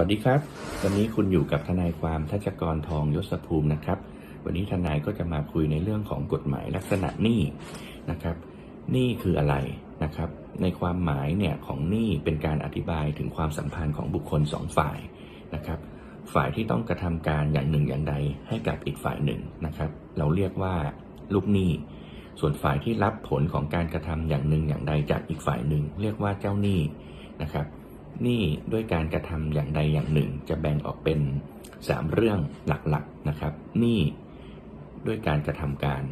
วัสดีครับ วันนี้คุณอยู่กับทนายความทัชกรทองยศภูมินะครับ วันนี้ทนายก็จะมาคุยในเรื่องของกฎหมายลักษณะหนี้นะครับหนี้คืออะไรนะครับ ในความหมายเนี่ยของหนี้เป็นการอธิบายถึงความสัมพันธ์ของบุคคลสองฝ่ายนะครับ ฝ่ายที่ต้องกระทำการอย่างหนึ่งอย่างใดให้กับอีกฝ่ายหนึ่งนะครับ เราเรียกว่าลูกหนี้ ส่วนฝ่ายที่รับผลของการกระทำอย่างหนึ่งอย่างใดจากอีกฝ่ายหนึ่ง เรียกว่าเจ้าหนี้นะครับ หนี้ด้วยการกระทำอย่างใดอย่างหนึ่ง จะแบ่งออกเป็น 3 เรื่องหลักๆนะครับหนี้ด้วยการกระทำการ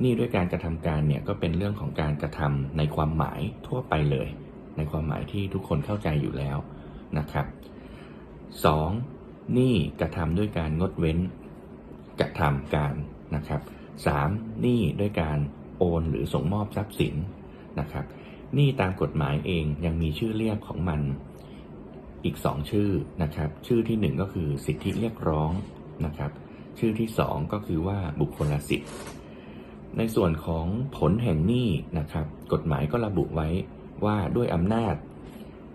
หนี้ด้วยการกระทำการเนี่ยก็เป็นเรื่องของการกระทำในความหมายทั่วไปเลย ในความหมายที่ทุกคนเข้าใจอยู่แล้วนะครับ 2. หนี้กระทำด้วยการงดเว้นกระทำการนะครับ 3. หนี้ด้วยการโอนหรือส่งมอบทรัพย์สินนะครับหนี้ตามกฎหมายเองยังมีชื่อเรียกของมัน อีก 2 ชื่อนะครับ ชื่อทีหนึ่1 ก็คือสิทธิเรียกร้องนะครับ ชื่อที่ 2 ก็คือว่าบุคคลสิทธิ์ในส่วนของผลแห่งหนี้นะครับ กฎหมายก็ระบุไว้ว่าด้วยอำนาจ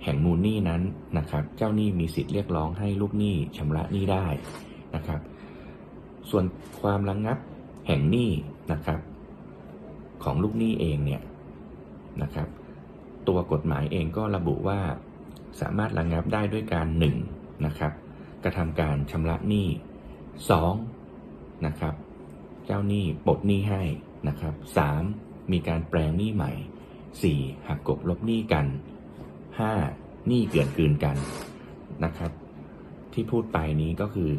แห่งมูลหนี้นั้นนะครับ เจ้าหนี้มีสิทธิ์เรียกร้องให้ลูกหนี้ชำระหนี้ได้นะครับ ส่วนความระงงับแห่งหนี้นะครับ ของลูกหนี้เองเนี่ยนะครับ ตัวกฎหมายเองก็ระบุว่า สามารถระงงับได้ด้วยการหนึ่งนะครับกระทำการชำระหนี้สองนะครับเจ้าหนี้ปลดหนี้ให้นะครับสามมีการแปลงหนี้ใหม่สี่หักกบลบหนี้กันห้าหนี้เกินคืนกันนะครับ ที่พูดไปนี้ก็คือ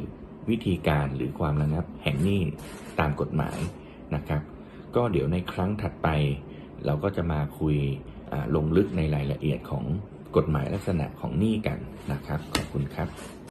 วิธีการหรือความระงับแห่งหนี้ตามกฎหมายนะครับ ก็เดี๋ยวในครั้งถัดไป เราก็จะมาคุยลงลึกในรายละเอียดของ กฎหมายลักษณะของหนี้กันนะครับ ขอบคุณครับ